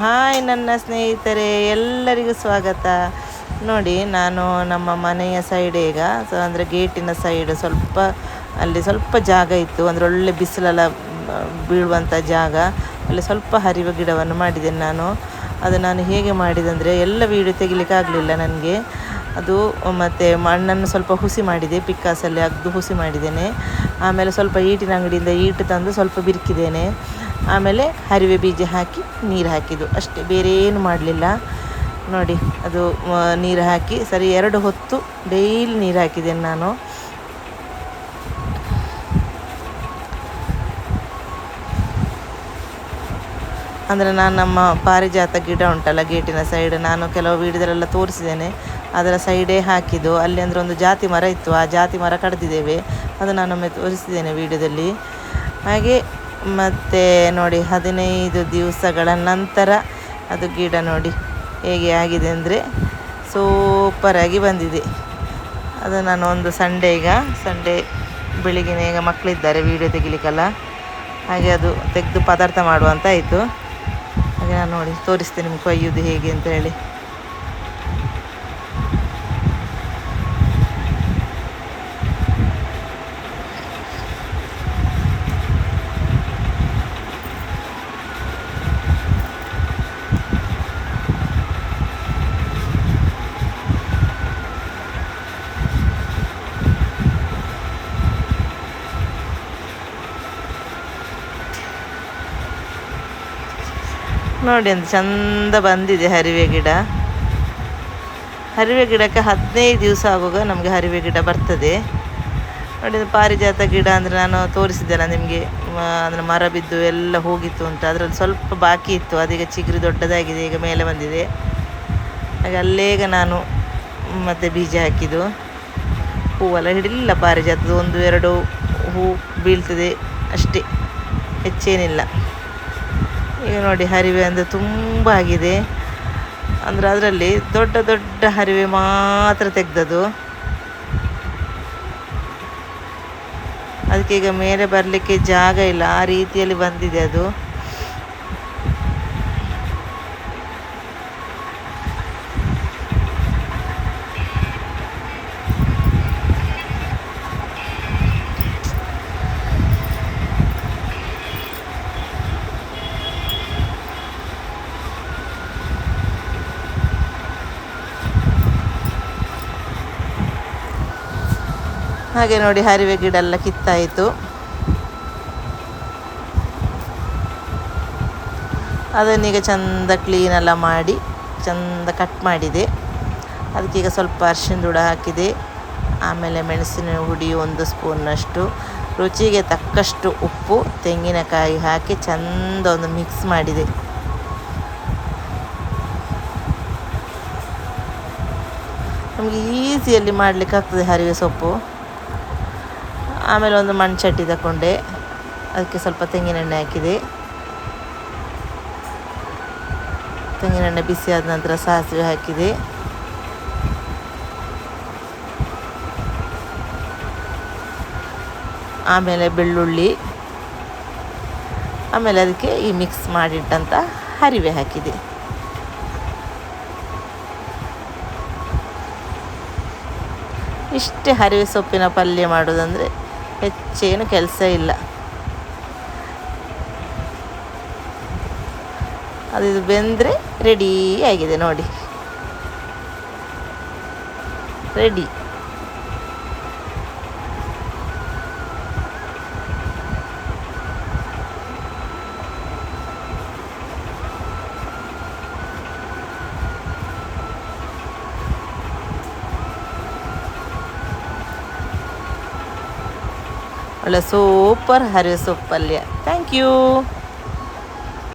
Hi ನನ್ನ ಸ್ನೇಹಿತರೆ, ಎಲ್ಲರಿಗೂ ಸ್ವಾಗತ. ನೋಡಿ, ನಾನು ನಮ್ಮ ಮನೆಯ ಸೈಡ್ ಈಗ ಸೊ ಅಂದರೆ ಗೇಟಿನ ಸೈಡ್ ಸ್ವಲ್ಪ, ಅಲ್ಲಿ ಸ್ವಲ್ಪ ಜಾಗ ಇತ್ತು, ಅಂದರೆ ಒಳ್ಳೆ ಬಿಸಿಲೆಲ್ಲ ಬೀಳುವಂಥ ಜಾಗ. ಅಲ್ಲಿ ಸ್ವಲ್ಪ ಹರಿವ ಗಿಡವನ್ನು ಮಾಡಿದ್ದೇನೆ ನಾನು. ಅದು ನಾನು ಹೇಗೆ ಮಾಡಿದೆ ಎಲ್ಲ ವೀಡಿಯೋ ತೆಗಿಲಿಕ್ಕೆ ಆಗಲಿಲ್ಲ ನನಗೆ. ಅದು ಮತ್ತು ಮಣ್ಣನ್ನು ಸ್ವಲ್ಪ ಹುಸಿ ಮಾಡಿದೆ ಪಿಕ್ಕಾಸಲ್ಲಿ ಅಗ್ದು ಹುಸಿ ಮಾಡಿದ್ದೇನೆ. ಆಮೇಲೆ ಸ್ವಲ್ಪ ಈಟಿನ ಅಂಗಡಿಯಿಂದ ಈಟು ತಂದು ಸ್ವಲ್ಪ ಬಿರುಕಿದ್ದೇನೆ. ಆಮೇಲೆ ಹರಿವೆ ಬೀಜ ಹಾಕಿ ನೀರು ಹಾಕಿದ್ದು. ಅಷ್ಟೇ ಬೇರೆ ಏನು ಮಾಡಲಿಲ್ಲ. ನೋಡಿ, ಅದು ನೀರು ಹಾಕಿ ಸರಿ ಎರಡು ಹೊತ್ತು ಡೈಲಿ ನೀರು ಹಾಕಿದ್ದೇನೆ ನಾನು. ಅಂದರೆ ನಾನು ನಮ್ಮ ಪಾರಿಜಾತ ಗಿಡ ಉಂಟಲ್ಲ, ಗೇಟಿನ ಸೈಡ್ ನಾನು ಕೆಲವು ವೀಡಿಯೋದಲ್ಲೆಲ್ಲ ತೋರಿಸಿದ್ದೇನೆ. ಅದರ ಸೈಡೇ ಹಾಕಿದ್ದು. ಅಲ್ಲಿ ಅಂದರೆ ಒಂದು ಜಾತಿ ಮರ ಇತ್ತು. ಆ ಜಾತಿ ಮರ ಕಡ್ದಿದ್ದೇವೆ. ಅದು ನಾನೊಮ್ಮೆ ತೋರಿಸಿದ್ದೇನೆ ವೀಡಿಯೋದಲ್ಲಿ. ಹಾಗೆ ಮತ್ತು ನೋಡಿ ಹದಿನೈದು ದಿವಸಗಳ ನಂತರ ಅದು ಗಿಡ ನೋಡಿ ಹೇಗೆ ಆಗಿದೆ ಅಂದರೆ ಸೂಪರಾಗಿ ಬಂದಿದೆ. ಅದು ನಾನು ಒಂದು ಸಂಡೇ ಈಗ, ಸಂಡೇ ಬೆಳಿಗ್ಗೆ ಈಗ ಮಕ್ಕಳಿದ್ದಾರೆ ವೀಡಿಯೋ ತೆಗಿಲಿಕ್ಕೆಲ್ಲ. ಹಾಗೆ ಅದು ತೆಗೆದು ಪದಾರ್ಥ ಮಾಡುವಂತ ಆಯಿತು. ಹಾಗೆ ನಾನು ನೋಡಿ ತೋರಿಸ್ತೇನೆ ನಿಮ್ಗೆ ಕೊಯ್ಯೋದು ಹೇಗೆ ಅಂತ ಹೇಳಿ. ನೋಡಿ ಅಂತ ಚಂದ ಬಂದಿದೆ ಹರಿವೆ ಗಿಡ. ಹರಿವೆ ಗಿಡಕ್ಕೆ ಹದಿನೈದು ದಿವಸ ಆಗುವಾಗ ನಮಗೆ ಹರಿವೆ ಗಿಡ ಬರ್ತದೆ. ನೋಡಿ ಪಾರಿಜಾತ ಗಿಡ ಅಂದರೆ ನಾನು ತೋರಿಸಿದ್ದೆಲ್ಲ ನಿಮಗೆ ಅಂದರೆ ಮರ ಬಿದ್ದು ಎಲ್ಲ ಹೋಗಿತ್ತು ಅಂತ. ಅದರಲ್ಲಿ ಸ್ವಲ್ಪ ಬಾಕಿ ಇತ್ತು. ಅದೀಗ ಚಿಗುರಿ ದೊಡ್ಡದಾಗಿದೆ, ಈಗ ಮೇಲೆ ಬಂದಿದೆ. ಹಾಗೆ ಅಲ್ಲೇಗ ನಾನು ಮತ್ತೆ ಬೀಜ ಹಾಕಿದ್ದು. ಹೂವೆಲ್ಲ ಹಿಡಿಲಿಲ್ಲ ಪಾರಿಜಾತದ ಒಂದು, ಎರಡು ಹೂ ಬೀಳ್ತದೆ ಅಷ್ಟೇ. ಹೆಚ್ಚೇನಿಲ್ಲ. ಈಗ ನೋಡಿ ಹರಿವೆ ಅಂದರೆ ತುಂಬ ಆಗಿದೆ. ಅಂದರೆ ಅದರಲ್ಲಿ ದೊಡ್ಡ ದೊಡ್ಡ ಹರಿವೆ ಮಾತ್ರ ತೆಗ್ದದು ಅದಕ್ಕೆ ಈಗ ಮೇಲೆ ಬರಲಿಕ್ಕೆ ಜಾಗ ಇಲ್ಲ. ಆ ರೀತಿಯಲ್ಲಿ ಬಂದಿದೆ ಅದು. ಹಾಗೆ ನೋಡಿ ಹರಿವೆ ಗಿಡ ಎಲ್ಲ ಕಿತ್ತಾಯಿತು. ಅದನ್ನೀಗ ಚಂದ ಕ್ಲೀನೆಲ್ಲ ಮಾಡಿ, ಚಂದ ಕಟ್ ಮಾಡಿದೆ. ಅದಕ್ಕೀಗ ಸ್ವಲ್ಪ ಅರ್ಶಿನ ದುಡ ಹಾಕಿದೆ. ಆಮೇಲೆ ಮೆಣಸಿನ ಹುಡಿ ಒಂದು ಸ್ಪೂನ್ನಷ್ಟು ರುಚಿಗೆ ತಕ್ಕಷ್ಟು ಉಪ್ಪು, ತೆಂಗಿನಕಾಯಿ ಹಾಕಿ ಚಂದ ಒಂದು ಮಿಕ್ಸ್ ಮಾಡಿದೆ. ನಮಗೆ ಈಸಿಯಲ್ಲಿ ಮಾಡಲಿಕ್ಕೆ ಆಗ್ತದೆ ಹರಿವೆ ಸೊಪ್ಪು. ಆಮೇಲೆ ಒಂದು ಮಣ್ಣು ಚಟ್ಟಿ ತಗೊಂಡೆ. ಅದಕ್ಕೆ ಸ್ವಲ್ಪ ತೆಂಗಿನೆಣ್ಣೆ ಹಾಕಿದೆ. ತೆಂಗಿನೆಣ್ಣೆ ಬಿಸಿ ಆದ ನಂತರ ಸಾಸಿವೆ ಹಾಕಿದೆ. ಆಮೇಲೆ ಬೆಳ್ಳುಳ್ಳಿ. ಆಮೇಲೆ ಅದಕ್ಕೆ ಈ ಮಿಕ್ಸ್ ಮಾಡಿಟ್ಟಂಥ ಹರಿವೆ ಹಾಕಿದೆ. ಇಷ್ಟೇ ಹರಿವೆ ಸೊಪ್ಪಿನ ಪಲ್ಯ ಮಾಡೋದಂದರೆ ಹೆಚ್ಚೇನು ಕೆಲಸ ಇಲ್ಲ. ಅದು ಇದು ಬೆಂದರೆ ರೆಡಿ ಆಗಿದೆ ನೋಡಿ. ರೆಡಿ ಒಳ್ಳೆ ಸೂಪರ್ ಹರಿವೆ ಸೊಪ್ಪು ಪಲ್ಯ ಥ್ಯಾಂಕ್ ಯು